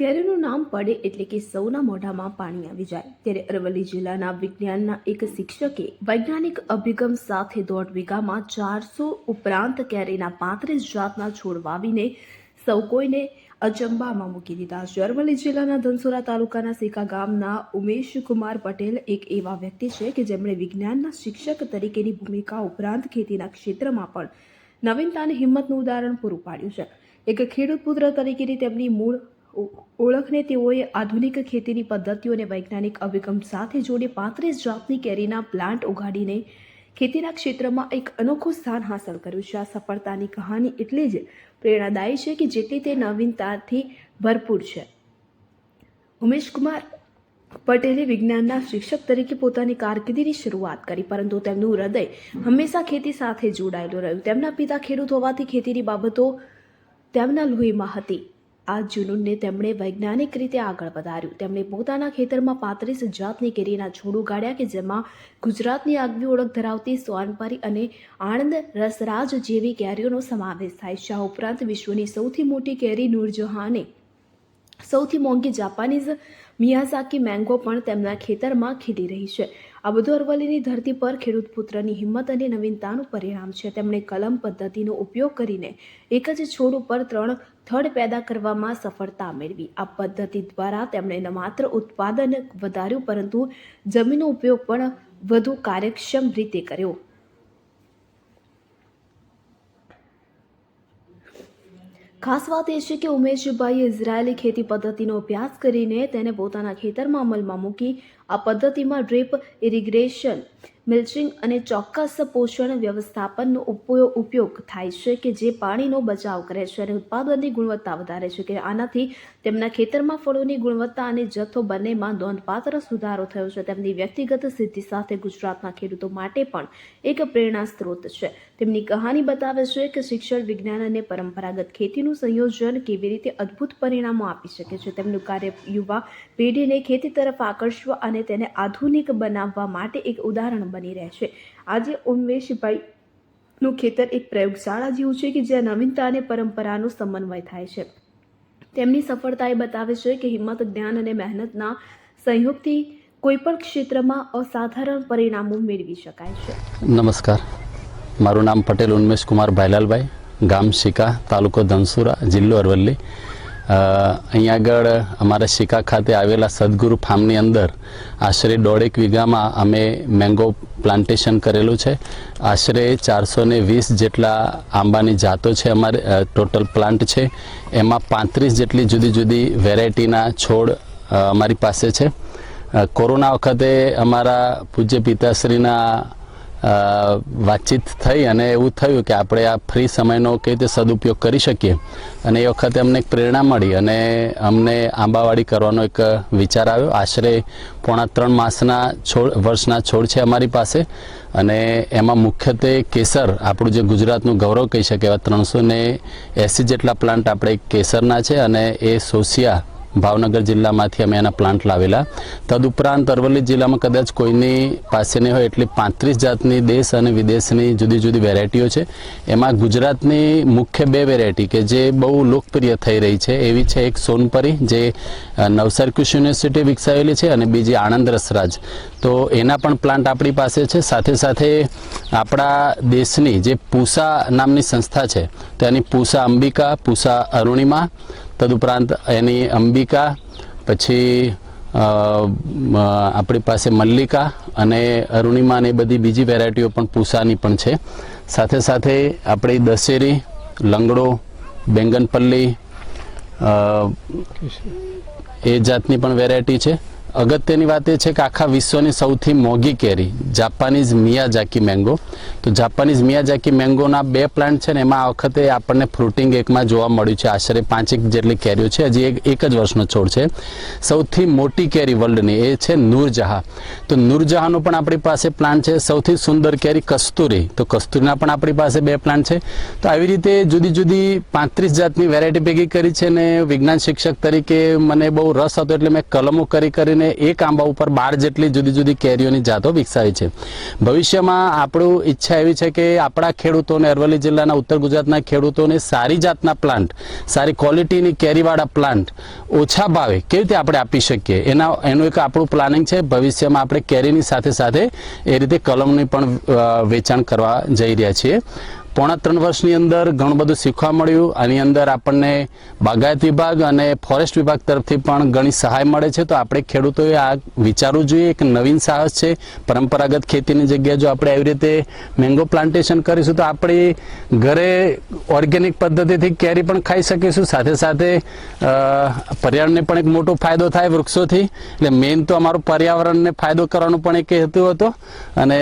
કેરીનું નામ પડે એટલે કે સૌના મોઢામાં પાણી આવી જાય. ત્યારે અરવલ્લી જિલ્લાના વિજ્ઞાનના એક શિક્ષકે વૈજ્ઞાનિક અભિગમ સાથે દોઢ વીઘામાં ચારસો ઉપરાંત કેરીના પાંત્રીસ જાતના છોડ વાવીને સૌ કોઈને અચંબામાં મૂકી દીધા છે. અરવલ્લી જિલ્લાના ધનસુરા તાલુકાના સિકા ગામના ઉમેશ કુમાર પટેલ એક એવા વ્યક્તિ છે કે જેમણે વિજ્ઞાનના શિક્ષક તરીકેની ભૂમિકા ઉપરાંત ખેતીના ક્ષેત્રમાં પણ નવીનતા અને હિંમતનું ઉદાહરણ પૂરું પાડ્યું છે. એક ખેડૂત પુત્ર તરીકેની તેમની મૂળ ઓળખને તેઓએ આધુનિક ખેતીની પદ્ધતિઓ અને વૈજ્ઞાનિક અભિગમ સાથે જોડી પાંત્રીસ જાતની કેરીના પ્લાન્ટ ઉગાડીને ખેતીના ક્ષેત્રમાં એક અનોખું સ્થાન હાંસલ કર્યું છે. આ સફળતાની કહાની એટલી જ પ્રેરણાદાયી છે કે જેટલી તે નવીનતાથી ભરપૂર છે. ઉમેશ કુમાર પટેલે વિજ્ઞાનના શિક્ષક તરીકે પોતાની કારકિર્દીની શરૂઆત કરી, પરંતુ તેમનું હૃદય હંમેશા ખેતી સાથે જોડાયેલું રહ્યું. તેમના પિતા ખેડૂત હોવાથી ખેતીની બાબતો તેમના લોહીમાં હતી. આ જુનૂનને તેમણે વૈજ્ઞાનિક રીતે આગળ વધાર્યું. તેમણે પોતાના ખેતરમાં પાંત્રીસ જાતની કેરીના છોડ ઉગાડ્યા કે જેમાં ગુજરાતની આગવી ઓળખ ધરાવતી સોનપરી અને આણંદ રસરાજ જેવી કેરીઓનો સમાવેશ થાય છે. આ ઉપરાંત વિશ્વની સૌથી મોટી કેરી નૂરજહાને સૌથી મોંઘી જાપાનીઝ મિયાઝાકી મેંગો પણ તેમના ખેતરમાં ખીલી રહી છે. આ બધું અરવલ્લીની ધરતી પર ખેડૂત પુત્રની હિંમત અને નવીનતાનું પરિણામ છે. તેમણે કલમ પદ્ધતિનો ઉપયોગ કરીને એક જ છોડ ઉપર ત્રણ થડ પેદા કરવામાં સફળતા મેળવી. આ પદ્ધતિ દ્વારા તેમણે ન માત્ર ઉત્પાદન વધાર્યું, પરંતુ જમીનનો ઉપયોગ પણ વધુ કાર્યક્ષમ રીતે કર્યો. ખાસ વાત એ છે કે ઉમેશભાઈએ ઇઝરાયેલી ખેતી પદ્ધતિનો અભ્યાસ કરીને તેને પોતાના ખેતરમાં અમલમાં મૂકી આ પદ્ધતિમાં ડ્રીપ ઇરિગ્રેશન મિલ્ચિંગ અને ચોક્કસ પોષણ વ્યવસ્થાપનનો ઉપયોગ થાય છે કે જે પાણીનો બચાવ કરે છે અને ઉત્પાદનની ગુણવત્તા વધારે છે કે આનાથી તેમના ખેતરમાં ફળોની ગુણવત્તા અને જથ્થો બંનેમાં નોંધપાત્ર સુધારો થયો છે. તેમની વ્યક્તિગત સિદ્ધિ સાથે ગુજરાતના ખેડૂતો માટે પણ એક પ્રેરણા સ્ત્રોત છે. તેમની કહાની બતાવે છે કે શિક્ષણ, વિજ્ઞાન અને પરંપરાગત ખેતીનું સંયોજન કેવી રીતે અદ્ભુત પરિણામો આપી શકે છે. તેમનું કાર્ય યુવા પેઢીને ખેતી તરફ આકર્ષવા અને તેને આધુનિક બનાવવા માટે એક ઉદાહરણ બની રહે છે આજે ઉમેશભાઈ નું ખેતર એક પ્રયોગશાળા જેવું છે કે જ્યાં નવીનતા અને પરંપરાનો સમન્વય થાય છે. તેમની સફળતા એ બતાવે છે કે હિંમત, જ્ઞાન અને મહેનતના સંયોગથી કોઈપણ ક્ષેત્રમાં અસાધારણ પરિણામો મેળવી શકાય છે. નમસ્કાર. મારું નામ પટેલ ઉન્મેશ કુમાર ભાઈલાલભાઈ. ગામ શિકા, તાલુકો ધનસુરા, જિલ્લો અરવલ્લી. અહીંયા આગળ અમારા શિકા ખાતે આવેલા સદગુરુ ફાર્મની અંદર આશરે દોઢેક વીઘામાં અમે મેંગો પ્લાન્ટેશન કરેલું છે. આશરે ચારસો ને વીસ જેટલા આંબાની જાતો છે અમારે ટોટલ પ્લાન્ટ છે. એમાં પાંત્રીસ જેટલી જુદી જુદી વેરાયટીના છોડ અમારી પાસે છે. કોરોના વખતે અમારા પૂજ્ય પિતાશ્રીના વાતચીત થઈ અને એવું થયું કે આપણે આ ફ્રી સમયનો કઈ રીતે સદુપયોગ કરી શકીએ. અને એ વખતે અમને એક પ્રેરણા મળી અને અમને આંબાવાડી કરવાનો એક વિચાર આવ્યો. આશરે પોણા ત્રણ માસના છોડ, વર્ષના છોડ છે અમારી પાસે. અને એમાં મુખ્યત્વે કેસર, આપણું જે ગુજરાતનું ગૌરવ કહી શકે એવા ત્રણસો ને એંસી જેટલા પ્લાન્ટ આપણે કેસરના છે અને એ સોસિયા ભાવનગર જિલ્લામાંથી અમે એના પ્લાન્ટ લાવેલા. તદુપરાંત અરવલ્લી જિલ્લામાં કદાચ કોઈની પાસે નહીં હોય એટલી પાંત્રીસ જાતની દેશ અને વિદેશની જુદી જુદી વેરાયટીઓ છે. એમાં ગુજરાતની મુખ્ય બે વેરાયટી કે જે બહુ લોકપ્રિય થઈ રહી છે, એવી છે એક સોનપરી જે નવસારી કૃષિ યુનિવર્સિટી વિકસાવેલી છે અને બીજી આણંદ રસરાજ. તો એના પણ પ્લાન્ટ આપણી પાસે છે. સાથે સાથે આપણા દેશની જે પૂસા નામની સંસ્થા છે તેની પૂસા અંબિકા, પૂસા અરુણિમા તદુપરાંત એની અંબિકા, પછી આપણી પાસે મલ્લિકા અને અરુણિમા અને બધી બીજી વેરાયટીઓ પણ પૂસાની પણ છે. સાથે સાથે આપણી દશેરી, લંગડો, બેંગનપલ્લી એ જાતની પણ વેરાયટી છે. અગત્યની વાત એ છે કે આખા વિશ્વની સૌથી મોંઘી કેરી, જાપાનીઝ મિયાજાકી મેંગો. તો જાપાનીઝ મિયાજાકી મેંગોના બે પ્લાન્ટ છે ને, એમાં આ વખતે આપણને ફ્રૂટિંગ એકમાં જોવા મળ્યું છે. આશરે પાંચેક જેટલી કેરીઓ છે. હજી એક એક જ વર્ષનો છોડ છે. સૌથી મોટી કેરી વર્લ્ડની એ છે નૂરજહાં. તો નૂરજહાંનો પણ આપણી પાસે પ્લાન્ટ છે. સૌથી સુંદર કેરી કસ્તુરી. તો કસ્તુરીના પણ આપણી પાસે બે પ્લાન્ટ છે. તો આવી રીતે જુદી જુદી પાંત્રીસ જાતની વેરાયટી ભેગી કરી છે ને, વિજ્ઞાન શિક્ષક તરીકે મને બહુ રસ હતો એટલે મેં કલમો કરી કરીને કરીને એક આંબા ઉપર બાર જેટલી જુદી જુદી કેરીઓની જાતો વિકસાવી છે. ભવિષ્યમાં આપણું ઈચ્છા એવી છે કે આપણા ખેડૂતોને, અરવલ્લી જિલ્લાના ઉત્તર ગુજરાતના ખેડૂતોને સારી જાતના પ્લાન્ટ, સારી ક્વોલિટીની કેરીવાળા પ્લાન્ટ ઓછા ભાવે કેવી રીતે આપણે આપી શકીએ? એના, એનું એક આપણું પ્લાનિંગ છે. ભવિષ્યમાં આપણે કેરીની સાથે સાથે એ રીતે કલમની પણ વેચાણ કરવા જઈ રહ્યા છીએ. પોણા ત્રણ વર્ષની અંદર ઘણું બધું શીખવા મળ્યું. આની અંદર આપણને બાગાયત વિભાગ અને ફોરેસ્ટ વિભાગ તરફથી પણ ઘણી સહાય મળે છે. તો આપણે ખેડૂતોએ આ વિચારવું જોઈએ એક નવીન સાહસ છે. પરંપરાગત ખેતીની જગ્યાએ જો આપણે આવી રીતે મેંગો પ્લાન્ટેશન કરીશું તો આપણી ઘરે ઓર્ગેનિક પદ્ધતિથી કેરી પણ ખાઈ શકીશું. સાથે સાથે પર્યાવરણને પણ એક મોટો ફાયદો થાય વૃક્ષોથી. એટલે મેઇન તો અમારું પર્યાવરણને ફાયદો કરવાનો પણ એક હેતુ હતો. અને